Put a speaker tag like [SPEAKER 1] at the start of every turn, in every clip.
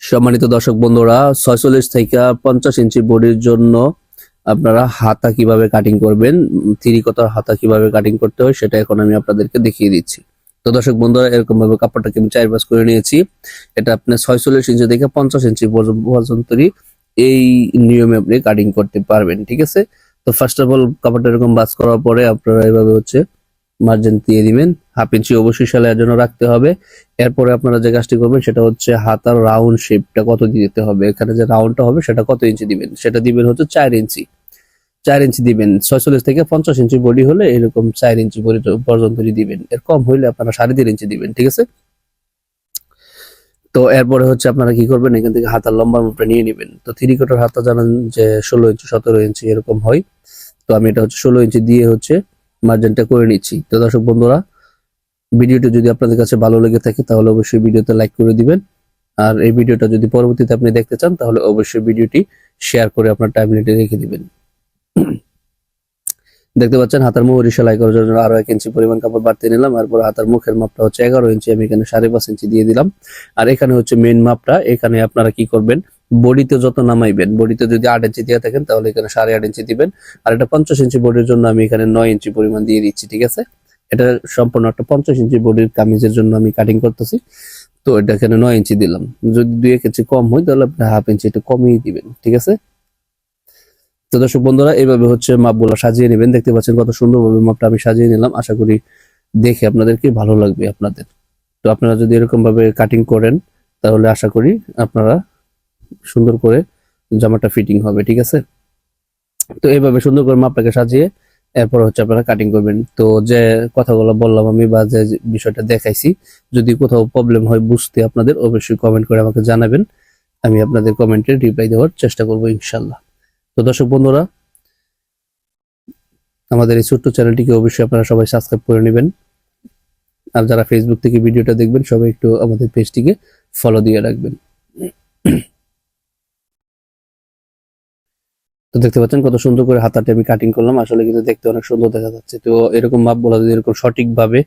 [SPEAKER 1] সম্মানিত দর্শক বন্ধুরা, ছয়চল্লিশ থেকে পঞ্চাশ ইঞ্চি বডির জন্য আপনারা হাতা কীভাবে কাটিং করবেন, থ্রি কতার হাতা কীভাবে কাটিং করতে হয় সেটা এখন আমি আপনাদেরকে দেখিয়ে দিচ্ছি। তো দর্শক বন্ধুরা এরকম ভাবে কাপড়টাকে আমি চার বাস করে নিয়েছি। এটা আপনি ছয়চল্লিশ ইঞ্চি থেকে পঞ্চাশ ইঞ্চি পর্যন্ত পর্যন্তই এই নিয়মে আপনি কাটিং করতে পারবেন, ঠিক আছে? তো ফার্স্ট অফ অল কাপড়টা এরকম বাস করার পরে আপনারা এভাবে হচ্ছে মার্জিন দিয়ে দিবেন। হাফ ইঞ্চি অবশ্যই সেলাইয়ের জন্য রাখতে হবে। এরপরে আপনারা যে কাজটি করবেন সেটা হচ্ছে হাতার রাউন্ড শেপটা কত দিতে হবে, এখানে যে রাউন্ডটা হবে সেটা কত ইঞ্চি দিবেন? সেটা দিবেন হচ্ছে চার ইঞ্চি। চার ইঞ্চি দিবেন। ছয়চল্লিশ থেকে পঞ্চাশ ইঞ্চি বডি হলে এরকম চার ইঞ্চি পর্যন্ত দিবেন, এর কম হইলে আপনারা সাড়ে তিন ইঞ্চি দিবেন, ঠিক আছে? তো এরপরে হচ্ছে আপনারা কি করবেন, এখান থেকে হাতার লম্বার মাপটা নিয়ে নেবেন। তো থ্রি কোটার হাতা জানান যে ষোলো ইঞ্চি, সতেরো ইঞ্চি এরকম হয়। তো আমি এটা হচ্ছে ষোলো ইঞ্চি দিয়ে হচ্ছে মার্জিনটা করে নিচ্ছি। তো দর্শক বন্ধুরা ভিডিওটি যদি আপনাদের কাছে ভালো লেগে থাকে, তাহলে অবশ্যই ভিডিওতে লাইক করে দিবেন। আর এই ভিডিওটা যদি পরবর্তীতে আপনি দেখতে চান, তাহলে অবশ্যই ভিডিওটি শেয়ার করে আপনার টাইমলাইনে রেখে দিবেন। দেখতে পাচ্ছেন, হাতার মোহরি সেলাই করার জন্য আরও এক ইঞ্চি পরিমাণ কাপড় বাড়তে নিলাম, এরপর হাতার মুখের মাপটা হচ্ছে এগারো ইঞ্চি, আমি এখানে সাড়ে পাঁচ ইঞ্চি দিয়ে দিলাম। আর এখানে হচ্ছে মেন মাপটা, এখানে আপনারা কি করবেন, বডিতে যত নামাইবেন, বডিতে যদি আট ইঞ্চি দিয়ে থাকেন, তাহলে এখানে সাড়ে আট ইঞ্চি দিবেন। আর এটা পঞ্চাশ ইঞ্চি বডির জন্য আমি এখানে নয় ইঞ্চি পরিমাণ দিয়ে দিচ্ছি, ঠিক আছে? এটা সম্পূর্ণ একটা পঞ্চাশ ইঞ্চি বডির কামিজের জন্য আমি কাটিং করতেছি। তো এটা এখানে নয় ইঞ্চি দিলাম। যদি দুই এক ইঞ্চি কম হয়, তাহলে আপনি হাফ ইঞ্চি একটু কমিয়ে দিবেন, ঠিক আছে? তো দর্শক বন্ধুরা এইভাবে হচ্ছে মাপগুলো সাজিয়ে নেবেন। দেখতে পাচ্ছেন কত সুন্দরভাবে মাপটা আমি সাজিয়ে নিলাম। আশা করি দেখে আপনাদেরকে ভালো লাগবে আপনাদের। তো আপনারা যদি এরকম ভাবে কাটিং করেন, তাহলে আশা করি আপনারা সুন্দর করে জামাটা ফিটিং হবে, ঠিক আছে? তো এইভাবে সুন্দর করে মাপটাকে সাজিয়ে এরপর হচ্ছে আপনারা কাটিং করবেন। তো যে কথাগুলো বললাম আমি বা যে বিষয়টা দেখাইছি, যদি কোথাও প্রবলেম হয় বুঝতে আপনাদের, অবশ্যই কমেন্ট করে আমাকে জানাবেন। আমি আপনাদের কমেন্টে রিপ্লাই দেওয়ার চেষ্টা করব ইনশাল্লাহ। তো দর্শক বন্ধুরা, আমাদের এই ছোট্ট চ্যানেলটিকে অবশ্যই আপনারা সবাই সাবস্ক্রাইব করে নেবেন। আর যারা ফেসবুক থেকে ভিডিওটা দেখবেন, সবাই একটু আমাদের পেজটিকে ফলো দিয়ে রাখবেন। তো দেখতে পাচ্ছেন কত সুন্দর করে হাতাটা আমি কাটিং করলাম। আসলে কিন্তু দেখতে অনেক সুন্দর দেখা যাচ্ছে। তো এরকম মাপ বলা যদি এরকম সঠিকভাবে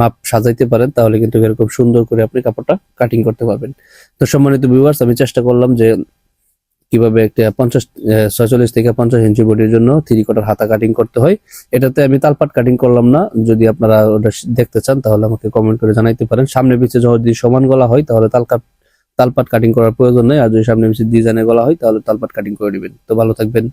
[SPEAKER 1] মাপ সাজাইতে পারেন, তাহলে কিন্তু এরকম সুন্দর করে আপনি কাপড়টা কাটিং করতে পারবেন। তো সম্মানিত ভিউয়ার্স আমি চেষ্টা করলাম যে কীভাবে একটা পঞ্চাশ ছয়চল্লিশ থেকে পঞ্চাশ ইঞ্চি বডির জন্য থ্রি কোটার হাতা কাটিং করতে হয়। এটাতে আমি তালপাট কাটিং করলাম না। যদি আপনারা ওটা দেখতে চান, তাহলে আমাকে কমেন্ট করে জানাইতে পারেন। সামনে পিছিয়ে যদি সমান গলা হয়, তাহলে তালকাট তালপাট কাটিং করার প্রয়োজন নেই। আর যদি সামনে বেশি ডিজাইনে গলা হয়, তাহলে তালপাট কাটিং করে দিবেন তো ভালো থাকবেন।